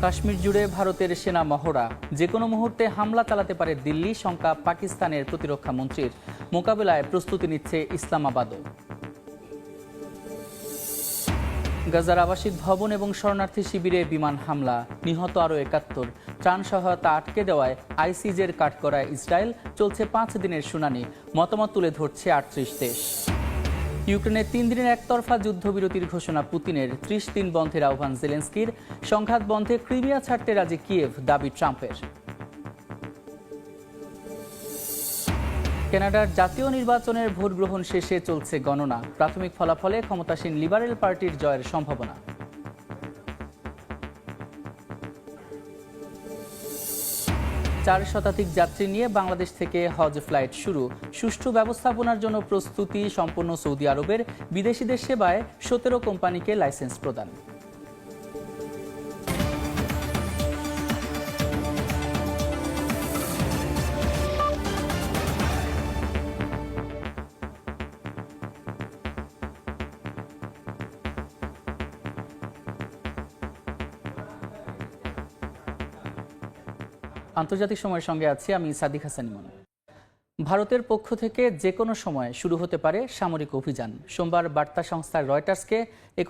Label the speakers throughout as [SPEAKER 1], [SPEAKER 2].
[SPEAKER 1] কাশ্মীর জুড়ে ভারতের সেনা মহড়া। যে কোনো মুহূর্তে হামলা চালাতে পারে দিল্লি, শঙ্কা পাকিস্তানের প্রতিরক্ষা মন্ত্রীর। মোকাবেলায় প্রস্তুতি নিচ্ছে ইসলামাবাদও। গাজার আবাসিক ভবন এবং শরণার্থী শিবিরে বিমান হামলা, নিহত আরও একাত্তর। ত্রাণ সহায়তা আটকে দেওয়ায় আইসিজের কাঠগড়ায় ইসরায়েল চলছে পাঁচ দিনের শুনানি। মতামত তুলে ধরছে আটত্রিশ দেশ। ইউক্রেনে তিন দিনের একতরফা যুদ্ধবিরতির ঘোষণা পুতিনের। ত্রিশ দিন বন্ধের আহ্বান জেলেন্সকির। সংঘাত বন্ধে ক্রিমিয়া ছাড়তে রাজি কিয়েভ, দাবি ট্রাম্পের। কানাডার জাতীয় নির্বাচনের ভোট গ্রহণ শেষে চলছে গণনা। প্রাথমিক ফলাফলে ক্ষমতাসীন লিবারেল পার্টির জয়ের সম্ভাবনা। চার শতাধিক যাত্রী নিয়ে বাংলাদেশ থেকে হজ ফ্লাইট শুরু। সুষ্ঠু ব্যবস্থাপনার জন্য প্রস্তুতি সম্পন্ন সৌদি আরবের বিদেশিদের সেবায় সতেরো কোম্পানিকে লাইসেন্স প্রদান। আন্তর্জাতিক সময়ের সঙ্গে আছি আমি সাদিক হাসান ইমন। ভারতের পক্ষ থেকে যে কোনো সময় শুরু হতে পারে সামরিক অভিযান। সোমবার বার্তা সংস্থা রয়টার্সকে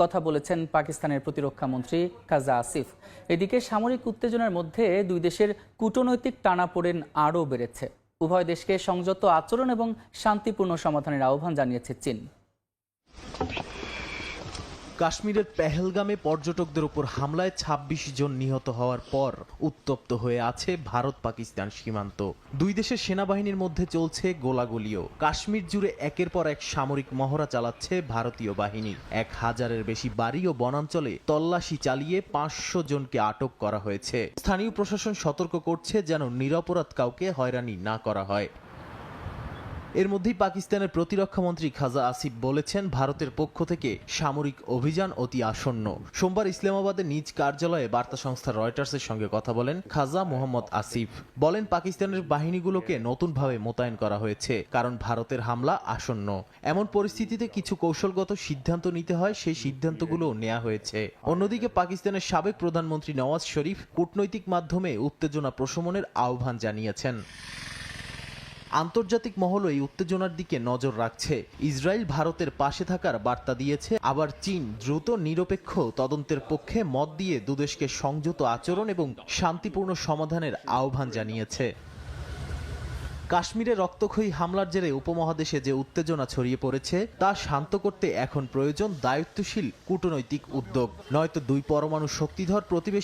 [SPEAKER 1] কথা বলেছেন পাকিস্তানের প্রতিরক্ষা মন্ত্রী কাজা আসিফ। এদিকে সামরিক উত্তেজনার মধ্যে দুই দেশের কূটনৈতিক টানাপোড়েন আরও বেড়েছে। উভয় দেশকে সংযত আচরণ এবং শান্তিপূর্ণ সমাধানের আহ্বান জানিয়েছে চীন।
[SPEAKER 2] কাশ্মীরের পেহেলগামে পর্যটকদের উপর হামলায় ২৬ জন নিহত হওয়ার পর উত্তপ্ত হয়ে আছে ভারত পাকিস্তান সীমান্ত। দুই দেশের সেনাবাহিনীর মধ্যে চলছে গোলাগুলিও। কাশ্মীর জুড়ে একের পর এক সামরিক মহড়া চালাচ্ছে ভারতীয় বাহিনী। এক হাজারের বেশি বাড়ি ও বনাঞ্চলে তল্লাশি চালিয়ে পাঁচশো জনকে আটক করা হয়েছে। স্থানীয় প্রশাসন সতর্ক করছে যেন নিরপরাধ কাউকে হয়রানি না করা হয়। এর মধ্যেই পাকিস্তানের প্রতিরক্ষা মন্ত্রী খাজা আসিফ বলেছেন, ভারতের পক্ষ থেকে সামরিক অভিযান অতি আসন্ন। সোমবার ইসলামাবাদের নিজ কার্যালয়ে বার্তা সংস্থা রয়টার্সের সঙ্গে কথা বলেন খাজা মোহাম্মদ আসিফ। বলেন, পাকিস্তানের বাহিনীগুলোকে নতুনভাবে মোতায়েন করা হয়েছে, কারণ ভারতের হামলা আসন্ন। এমন পরিস্থিতিতে কিছু কৌশলগত সিদ্ধান্ত নিতে হয়, সেই সিদ্ধান্তগুলো নেওয়া হয়েছে। অন্যদিকে পাকিস্তানের সাবেক প্রধানমন্ত্রী নওয়াজ শরীফ কূটনৈতিক মাধ্যমে উত্তেজনা প্রশমনের আহ্বান জানিয়েছেন। আন্তর্জাতিক মহল এই উত্তেজনার দিকে নজর রাখছে। ইসরায়েল ভারতের পাশে থাকার বার্তা দিয়েছে, আবার চীন দ্রুত নিরপেক্ষ তদন্তের পক্ষে মত দিয়ে দুদেশকে সংযত আচরণ এবং শান্তিপূর্ণ সমাধানের আহ্বান জানিয়েছে। কাশ্মীরে রক্তক্ষয়ী হামলার জেরে উপমহাদেশে যে উত্তেজনা ছড়িয়ে পড়েছে, তা শান্ত করতে এখন প্রয়োজন দায়িত্বশীল কূটনৈতিক উদ্যোগ। নয়তো দুই পরমাণু শক্তিধর প্রতিবেশী